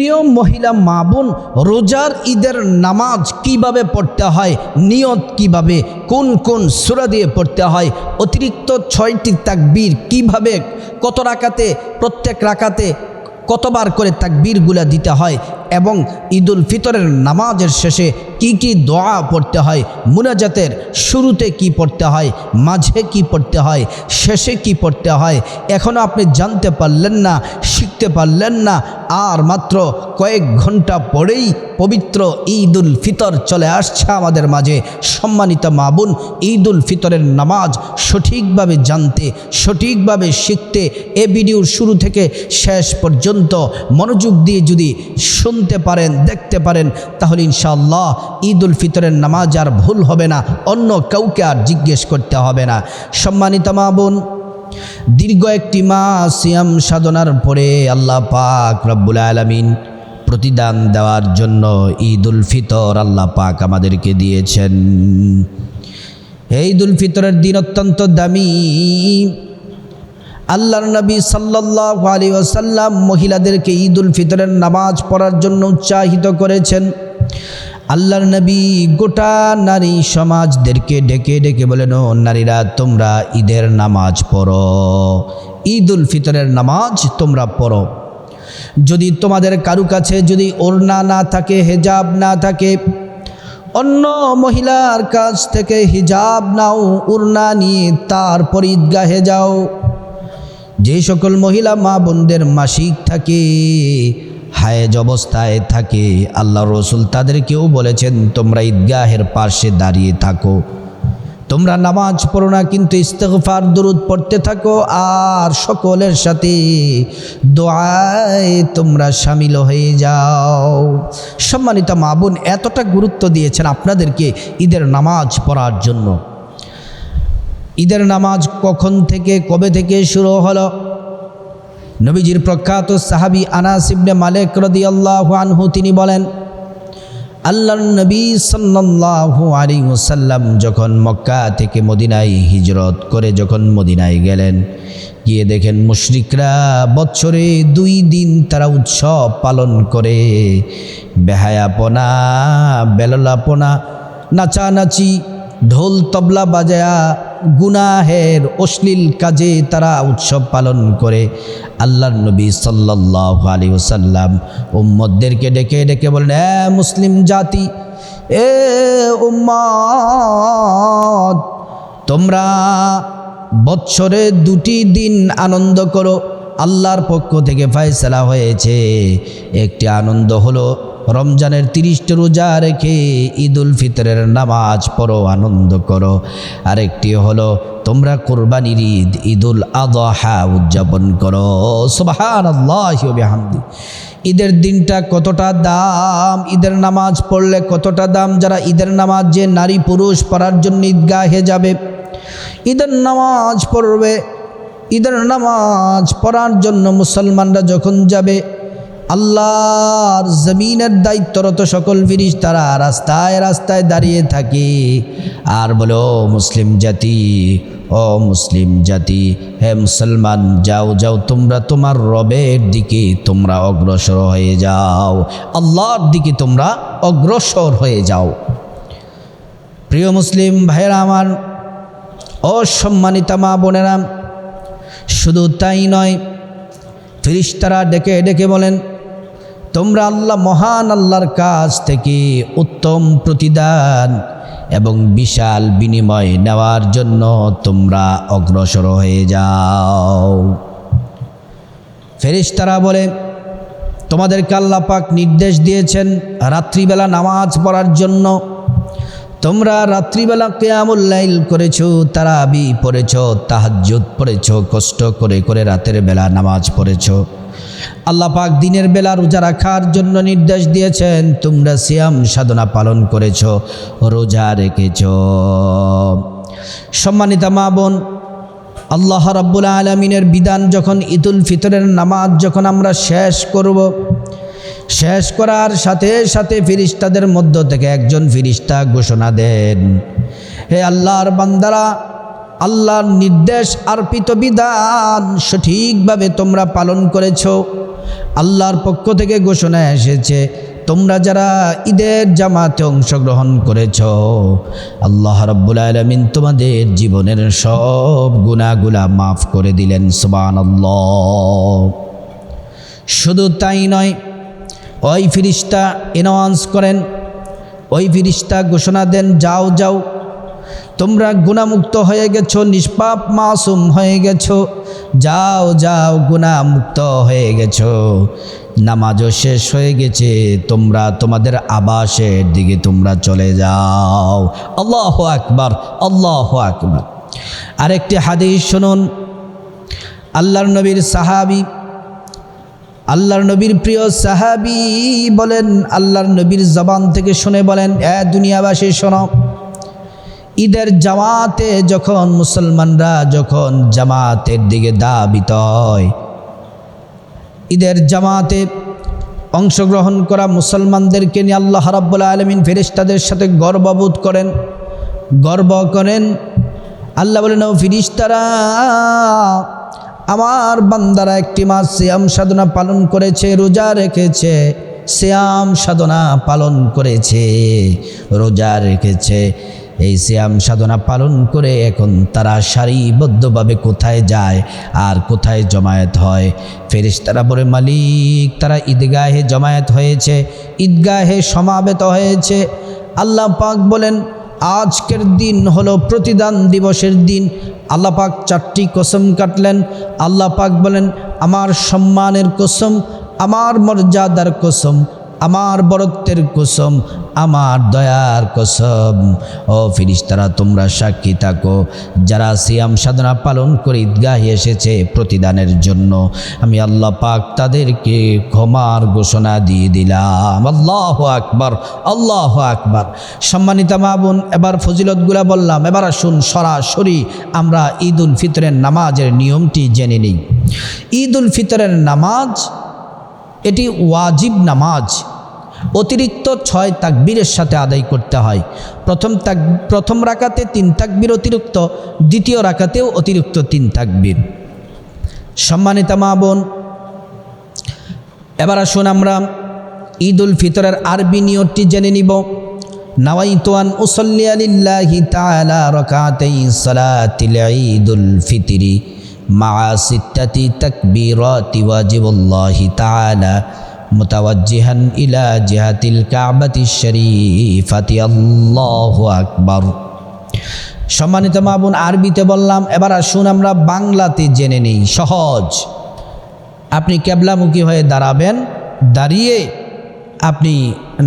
প্রিয় মহিলা মা বোন, রোজার ঈদের নামাজ কীভাবে পড়তে হয়, নিয়ত কীভাবে, কোন কোন সুরা দিয়ে পড়তে হয়, অতিরিক্ত ছয়টি তাকবীর কীভাবে, কত রাকাতে, প্রত্যেক রাকাতে কতবার করে তাকবীরগুলা দিতে হয় এবং ঈদুল ফিতরের নামাজের শেষে কি কি দোয়া পড়তে হয়, মুনাজাতের শুরুতে কি পড়তে হয়, মাঝে কি পড়তে হয়, শেষে কি পড়তে হয় এখনও আপনি জানতে পারলেন না শিখতে পারলেন না। আর মাত্র কয়েক ঘণ্টা পরেই পবিত্র ঈদ উল ফিতর চলে আসছে আমাদের মাঝে। সম্মানিত মাবুন ঈদ উল ফিতরের নামাজ সঠিকভাবে জানতে, সঠিকভাবে শিখতে এ ভিডিওর শুরু থেকে শেষ পর্যন্ত মনোযোগ দিয়ে যদি শুনতে পারেন, দেখতে পারেন, তাহলে ইনশাআল্লাহ ঈদ উল ফিতরের নামাজ আর ভুল হবে না। অন্য কাউকে আর জিজ্ঞেস করতে হবে না। সম্মানিত মা বোন দীর্ঘ একটি মাস সিয়াম সাধনার পরে আল্লাহ পাক রব্বুল আলমিন প্রতিদান দেওয়ার জন্য ঈদ উল ফিতর আল্লাহ পাক আমাদেরকে দিয়েছেন। ঈদ উল ফিতরের দিন অত্যন্ত দামি। আল্লাহর নবী সাল্লাহ আলী ওসাল্লাম মহিলাদেরকে ঈদ উল ফিতরের নামাজ পড়ার জন্য উৎসাহিত করেছেন। আল্লাহর নবী গোটা নারী সমাজদেরকে ডেকে ডেকে বলেন ও নারীরা, তোমরা ঈদের নামাজ পড়ো। ঈদ উল ফিতরের নামাজ তোমরা পড়ো। যদি তোমাদের কারু কাছে যদি ওড়না না থাকে, হেজাব না থাকে, অন্য মহিলার কাছ থেকে হিজাব নাও উড়না নিয়ে তারপর ঈদগাহে যাও। যে সকল মহিলা মা বোনদের মাসিক থাকে হায়েজ অবস্থায় থাকে আল্লাহ রসুল তাদেরকেও বলেছেন, তোমরা ঈদগাহের পাশে দাঁড়িয়ে থাকো। তোমরা নামাজ পড়ো না, কিন্তু ইস্তেগফার, দরুদ পড়তে থাকো, আর সকলের সাথে দোয়ায় তোমরা সামিল হয়ে যাও। সম্মানিত মা বোন, এতটা গুরুত্ব দিয়েছেন আপনাদেরকে ঈদের নামাজ পড়ার জন্য। ঈদের নামাজ কখন থেকে, কবে থেকে শুরু হলো? নবীজির প্রখ্যাত সাহাবি আনাস ইবনে মালিক রাদিয়াল্লাহু আনহু, তিনি বলেন, আল্লাহর নবী সাল্লাল্লাহু আলাইহি ওয়াসাল্লাম যখন মক্কা থেকে মদিনায় হিজরত করে যখন মদিনায় গেলেন, গিয়ে দেখেন মুশরিকরা বছরে দুই দিন তারা উৎসব পালন করে। বেহায়াপনা, বেললাপনা, নাচানাচি, ঢোল তবলা বাজায়া গুনাহের অশ্লীল কাজে তারা উৎসব পালন করে। আল্লাহর নবী সাল্লাহ আলী ওসাল্লাম উম্মদদেরকে ডেকে ডেকে বলেন, এ মুসলিম জাতি, এ উম্মদ তোমরা বৎসরে দুটি দিন আনন্দ করো। আল্লাহর পক্ষ থেকে ফয়সলা হয়েছে। একটি আনন্দ হলো রমজানের তিরিশটি রোজা রেখে ঈদ উল ফিতরের নামাজ পড়ো, আনন্দ করো। আরেকটি হলো, তোমরা কোরবানির ঈদ ঈদ উল আদহা উদযাপন করো। সুবাহান ঈদের দিনটা কতটা দাম, ঈদের নামাজ পড়লে কতটা দাম, যারা ঈদের নামাজ যে নারী পুরুষ পড়ার জন্য ঈদগাহে যাবে। ঈদের নামাজ পড়বে, ঈদের নামাজ পড়ার জন্য মুসলমানরা যখন যাবে আল্লাহর জমিনের দায়িত্বরত সকল ফিরিস তারা রাস্তায় রাস্তায় দাঁড়িয়ে থাকে। আর বলে, ও মুসলিম জাতি, ও মুসলিম জাতি, হে মুসলমান, যাও যাও, তোমরা তোমার রবের দিকে তোমরা অগ্রসর হয়ে যাও। আল্লাহর দিকে তোমরা অগ্রসর হয়ে যাও। প্রিয় মুসলিম ভাইয়েরা আমার, অসম্মানিতা মা বোনেরা, শুধু তাই নয়, ফিরিস্তারা ডেকে ডেকে বলেন তোমরা আল্লাহ মহান আল্লাহর কাছ থেকে উত্তম প্রতিদান এবং বিশাল বিনিময় নেওয়ার জন্য তোমরা অগ্রসর হয়ে যাও। ফেরিস্তারা বলে, তোমাদেরকে আল্লাহ পাক নির্দেশ দিয়েছেন রাত্রিবেলা নামাজ পড়ার জন্য। তোমরা রাত্রিবেলা কেয়ামুল্লাইল করেছ, তারাবি পড়েছ, তাহাজ্জুদ পড়েছ, কষ্ট করে করে রাতের বেলা নামাজ পড়েছ। আল্লাহ পাক দিনের বেলা রোজা রাখার জন্য নির্দেশ দিয়েছেন, তোমরা সিয়াম সাধনা পালন করেছ, রোজা রেখেছ। সম্মানিতা মা বোন, আল্লাহ রাব্বুল আলমিনের বিধান যখন ঈদুল ফিতরের নামাজ যখন আমরা শেষ করব, শেষ করার সাথে সাথে ফিরিস্তাদের মধ্য থেকে একজন ফিরিস্তা ঘোষণা দেন, হে আল্লাহর বান্দারা আল্লাহর নির্দেশ আর্পিত বিধান সঠিকভাবে তোমরা পালন করেছ। আল্লাহর পক্ষ থেকে ঘোষণা এসেছে, তোমরা যারা ঈদের জামাতে অংশগ্রহণ করেছ, আল্লাহ রব্বুল আলমিন তোমাদের জীবনের সব গুণাগুলা মাফ করে দিলেন সুবান শুধু তাই নয়, ওই ফিরিস্তা এনাউন্স করেন, ওই ফিরিস্তা ঘোষণা দেন, যাও যাও। তোমরা গুণামুক্ত হয়ে গেছো, নিষ্পাপ মাসুম হয়ে গেছো। যাও যাও, গুণামুক্ত হয়ে গেছো। নামাজও শেষ হয়ে গেছে, তোমরা তোমাদের আবাসের দিকে তোমরা চলে যাও। আল্লাহ আকবার আল্লাহ আকবার। আরেকটি হাদিস শুনুন। আল্লাহর নবীর সাহাবি, আল্লাহর নবীর প্রিয় সাহাবি বলেন, আল্লাহর নবীর জবান থেকে শুনে বলেন, এ দুনিয়াবাসী, শোনো ঈদের জামাতে যখন মুসলমানরা যখন জামাতের দিকে দাবিত হয়, ঈদের জামাতে অংশগ্রহণ করা মুসলমানদেরকে নিয়ে আল্লাহ রাব্বুল আলমিন ফেরিস্তাদের সাথে গর্ববোধ করেন, গর্ব করেন। আল্লাহ বলেন, ও ফিরিস্তারা আমার বান্দারা একটি মাস শ্যাম সাধনা পালন করেছে, রোজা রেখেছে শ্যাম সাধনা পালন করেছে, রোজা রেখেছে। এই শ্যাম সাধনা পালন করে এখন তারা সারিবদ্ধভাবে কোথায় যায় আর কোথায় জমায়েত হয়। ফেরিস্তারা বলে, মালিক, তারা ঈদগাহে জমায়েত হয়েছে, ঈদগাহে সমাবেত হয়েছে। আল্লাহ পাক বলেন, আজকের দিন হলো প্রতিদান দিবসের দিন। আল্লাহ পাক চারটি কসম কাটলেন। আল্লাহ পাক বলেন, আমার সম্মানের কসম, আমার মর্যাদার কসম, আমার বরত্বের কসম আমার দয়ার কসম। ও ফিরিস্তারা, তোমরা সাক্ষী থাকো। যারা সিয়াম সাধনা পালন করে ঈদগাহে এসেছে প্রতিদানের জন্য, আমি আল্লাহ পাক তাদেরকে ক্ষমার ঘোষণা দিয়ে দিলাম। আল্লাহ আকবার আল্লাহ আকবার। সম্মানিতা মা বোন, এবার ফজিলতগুলা বললাম, এবার আসুন সরাসরি আমরা ঈদ উল ফিতরের নামাজের নিয়মটি জেনে নিই। ঈদ উল ফিতরের নামাজ, এটি ওয়াজিব নামাজ। অতিরিক্ত ছয় তাকবীরের সাথে আদায় করতে হয়। প্রথম তাক, প্রথম রাকাতে তিন তাকবীর অতিরিক্ত, দ্বিতীয় রাকাতেও অতিরিক্ত তিন তাকবীর। সম্মানিতা মা বোন, এবার আসুন আমরা ঈদ উল ফিতরের আরবি নিয়তটি জেনে নিব। নাওয়াইতুয়ান উসল্লি আলিল্লাহি তাআলা রাকাতাই সালাতিল ঈদুল ফিতরি মা সিত্তাতি তাকবীরাতি ওয়াজিবুল্লাহি তাআলা। মুতাওয়াজ্জিহান ইলা জিহাতিল কাবাতি শরীফাতি, আল্লাহু সম্মানিত মাবুন আরবিতে বললাম, এবার আসুন আমরা বাংলাতে জেনে নিই, সহজ। আপনি ক্যাবলামুখী হয়ে দাঁড়াবেন, দাঁড়িয়ে আপনি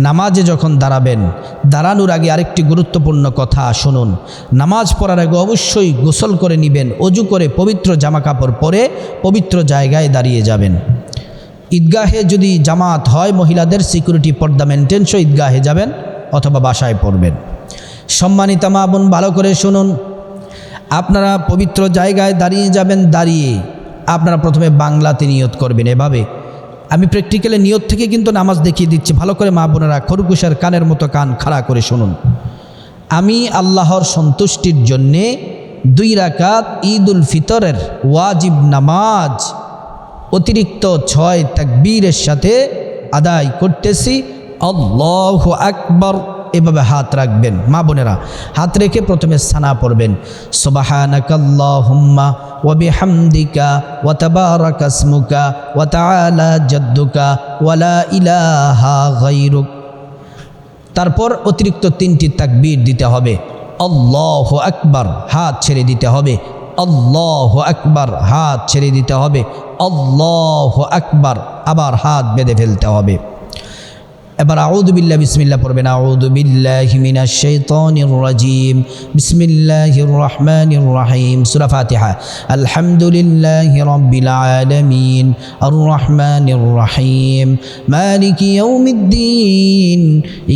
নামাজে যখন দাঁড়াবেন, দাঁড়ানোর আগে আরেকটি গুরুত্বপূর্ণ কথা শুনুন। নামাজ পড়ার আগে অবশ্যই গোসল করে নেবেন, অজু করে পবিত্র জামাকাপড় পরে পবিত্র জায়গায় দাঁড়িয়ে যাবেন। ঈদগাহে যদি জামাত হয়, মহিলাদের সিকিউরিটি পর্দা মেনটেন্স ঈদগাহে যাবেন অথবা বাসায় পড়বেন। সম্মানিতা মা বোন, ভালো করে শুনুন। আপনারা পবিত্র জায়গায় দাঁড়িয়ে যাবেন, দাঁড়িয়ে আপনারা প্রথমে বাংলাতে নিয়ত করবেন এভাবে। আমি প্র্যাকটিক্যালে নিয়ত থেকে কিন্তু নামাজ দেখিয়ে দিচ্ছি। ভালো করে মা বোনেরা খরগোশের কানের মতো কান খাড়া করে শুনুন। আমি আল্লাহর সন্তুষ্টির জন্যে দুই রাকাত ঈদ উল ফিতরের ওয়াজিব নামাজ অতিরিক্ত ছয় তাকবীরের সাথে আদায় করতেছি। আল্লাহ আকবর। এভাবে হাত রাখবেন। মা বোনেরা, হাত রেখে প্রথমে সানা পড়বেন। সুবাহানাকাল্লাহুম্মা ওয়া বিহামদিকা ওয়া তাবারাকা ইসমুকা জাদ্দুকা ওয়ালা ইলাহা গায়রুক। তারপর অতিরিক্ত তিনটি তাকবীর দিতে হবে। আল্লাহ আকবার। হাত ছেড়ে দিতে হবে। আল্লাহ আকবার হাত ছেড়ে দিতে হবে। আল্লাহ আকবার আবার হাত বেঁধে ফেলতে হবে। এবার আউদু বিল্লাহ বিসমিল্লাহ পড়বেন আউদু বিল্লাহ মিনাশ শাইতানির রাজিম বিসমিল্লাহির রহমানির রহিম সূরা ফাতিহা আলহামদুলিল্লাহি রাব্বিল আলামিন আর রহমানির রহিম মালিকি ইয়াউমিদ্দিন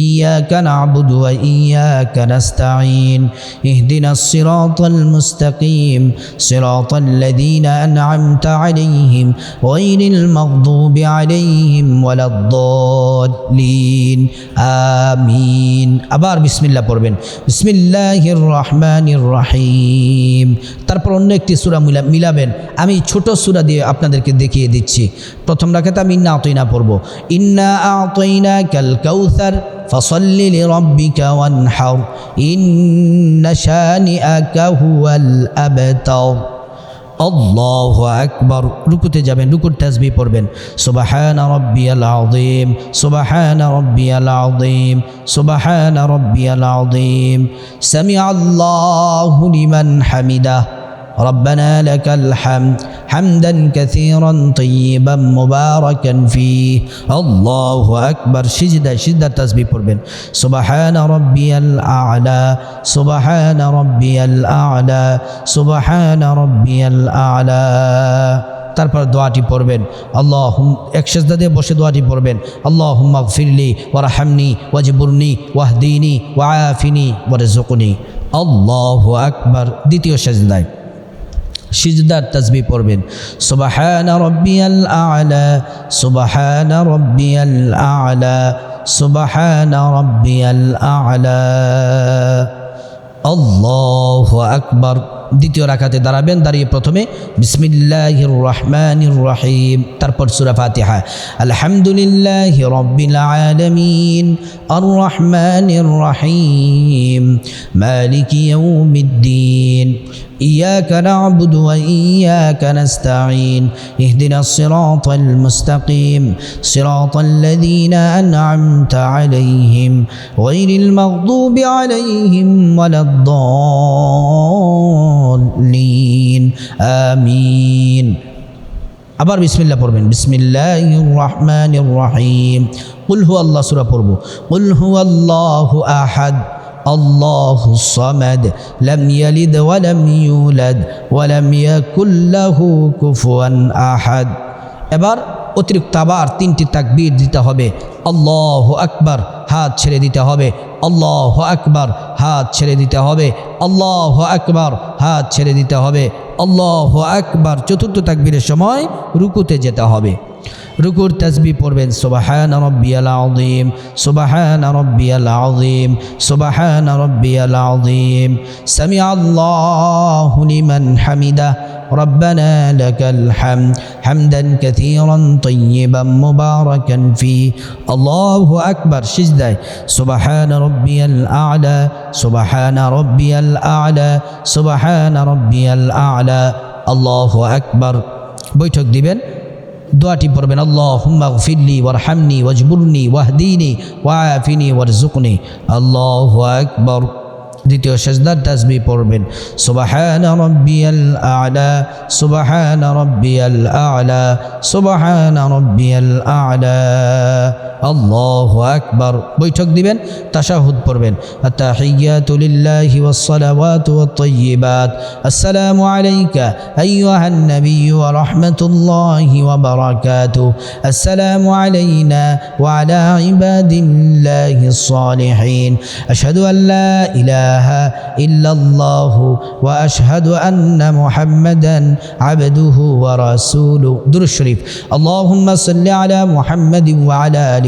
ইয়াকা না'বুদু ওয়া ইয়াকা নাস্তাঈন ইহদিনাস সিরাতাল মুস্তাকিম সিরাতাল লাযীনা আন'আমতা আলাইহিম গায়রিল মাগদুবি আলাইহিম ওয়ালাদ-দাল্লিন الدين آمين আবার বিসমিল্লাহ পড়বেন বিসমিল্লাহির রহমানির রহিম তারপর অন্য একটি সূরা মিলা মিলাবেন আমি ছোট সূরা দিয়ে আপনাদেরকে দেখিয়ে দিচ্ছি প্রথম রাখাতে আমি ইন্না আতইনা পড়ব ইন্না আতইনা কাল কাউসার فصل لربك وانحر إن شانئك هو الأبتر আল্লাহ আকবর। রুকুতে যাবেন, রুকুর তাজবি পড়বেন। সোবাহান রব্বিয়াল আযীম, সোবাহান রব্বিয়াল আযীম, সোবাহান রব্বিয়াল আযীম। সামি আল্লাহ লিমান হামিদা। ربنا لك الحمد حمدا كثيرا طيبا مباركا فيه الله أكبر سجدة سجدة تسبيح পড়বেন سبحان ربي الأعلى سبحان ربي الأعلى سبحان ربي الأعلى তারপর দোয়াটি পড়বেন আল্লাহ এক সেজদা দিয়ে বসে দোয়াটি পড়বেন আল্লাহ হুম্মা ফিরলি ওয়ারহামনি ওয়াজিবুরনি ওয়াহদিনি ওয়াফিনি ওয়ারজুকনি আল্লাহ আকবার দ্বিতীয় সেজদায় সিজদার তাজবি পড়বেন। সুবাহানা রব্বিয়াল আলা সুবাহানা রব্বিয়াল আলা সুবাহানা রব্বিয়াল আলা। আল্লাহু আকবার। দ্বিতীয় রাখাতে দাঁড়াবেন দাঁড়িয়ে প্রথমে বিসমিল্লাহির রহমানির রহিম তারপর সূরা ফাতিহা আলহামদুলিল্লাহ রব্বিল আলামিন আর রহমানির রহিম মালিকি ইয়াউমিদ্দিন إياك نعبد وإياك نستعين اهدنا الصراط المستقيم صراط الذين أنعمت عليهم غير المغضوب عليهم ولا الضالين آمين আবার বিসমিল্লাহ পড়বেন বিসমিল্লাহির রহমানির রহিম কুল হু আল্লাহ সূরা পড়ব কুল হু আল্লাহু আহাদ الله الصمد لم يلد ولم يولد ولم يكن له كفوا أحد এবার অতিরিক্ত আবার তিনটি তাকবীর দিতে হবে আল্লাহ আকবার হাত ছেড়ে দিতে হবে আল্লাহ আকবার, হাত ছেড়ে দিতে হবে। আল্লাহ আকবার, হাত ছেড়ে দিতে হবে। আল্লাহ আকবার, চতুর্থ তাকবীরের সময় রুকুতে যেতে হবে। রুকুর তসবি পড়বেন, সুবাহান রব্বিয়াল আযীম, সুবাহান রব্বিয়াল আযীম, সুবাহান রব্বিয়াল আযীম। সামি আল্লাহু লিমান হামিদা। ربنا لك الحمد حمدا كثيرا طيبا مباركا فيه الله أكبر سجدة سبحان ربي الأعلى سبحان ربي الأعلى سبحان ربي الأعلى الله أكبر বৈঠক দিবেন দোয়াটি পড়বেন আল্লাহ হুম্মা ফিরলি ওয়ারহামনি ওয়াজবুরনি ওয়াহদিনি ওয়াফিনি ওয়ারজুকনি আল্লাহ আকবর দ্বিতীয় সেজদার তাসবি পড়বেন। সুবাহান রব্বিয়াল আলা সুবাহান রব্বিয়াল আলা সুবাহান রব্বিয়াল আলা। الله أكبر بيتك دبن تشهد بربن التحيات لله والصلوات والطيبات السلام عليك أيها النبي ورحمة الله وبركاته السلام علينا وعلى عباد الله الصالحين أشهد أن لا إله إلا الله وأشهد أن محمدا عبده ورسوله در الشريف اللهم صل على محمد وعلى آله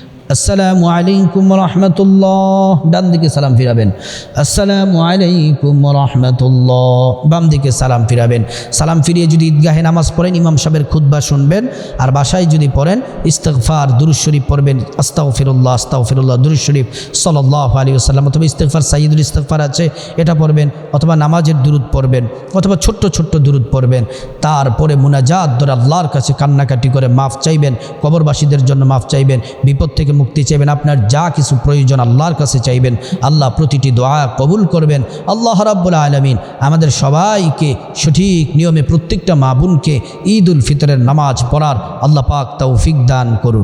আসসালামু আলাইকুম রহমতুল্লাহ। ডান দিকে সালাম ফিরাবেন। আসসালামু আলাইকুম রহমতুল্লাহ। বাম দিকে সালাম ফিরাবেন। সালাম ফিরিয়ে যদি ঈদগাহে নামাজ পড়েন, ইমাম সাহেবের খুদ্া শুনবেন, আর বাসায় যদি পড়েন ইস্তেকফার দুরুজ শরীফ পড়বেন আস্তাও ফিরুল্লাহ আস্তাও ফিরুল্লাহ দুরুজ শরীফ সাল্লাহ আলী আসাল্লাম অথবা ইস্তেকফার সাইদুল ইস্তেকফার আছে, এটা পড়বেন, অথবা নামাজের দুরুদ পড়বেন, অথবা ছোট্ট ছোট্ট দুরুদ পড়বেন, তারপরে মুনাজাত ধরে আল্লাহর কাছে কান্নাকাটি করে মাফ চাইবেন, কবরবাসীদের জন্য মাফ চাইবেন, বিপদ থেকে মুক্তি চাইবেন, আপনার যা কিছু প্রয়োজন আল্লাহর কাছে চাইবেন, আল্লাহ প্রতিটি দোয়া কবুল করবেন। আল্লাহ রাব্বুল আলমিন আমাদের সবাইকে সঠিক নিয়মে প্রত্যেকটা মা বোনকে ঈদ উল ফিতরের নামাজ পড়ার আল্লাহ পাক তৌফিক দান করুন।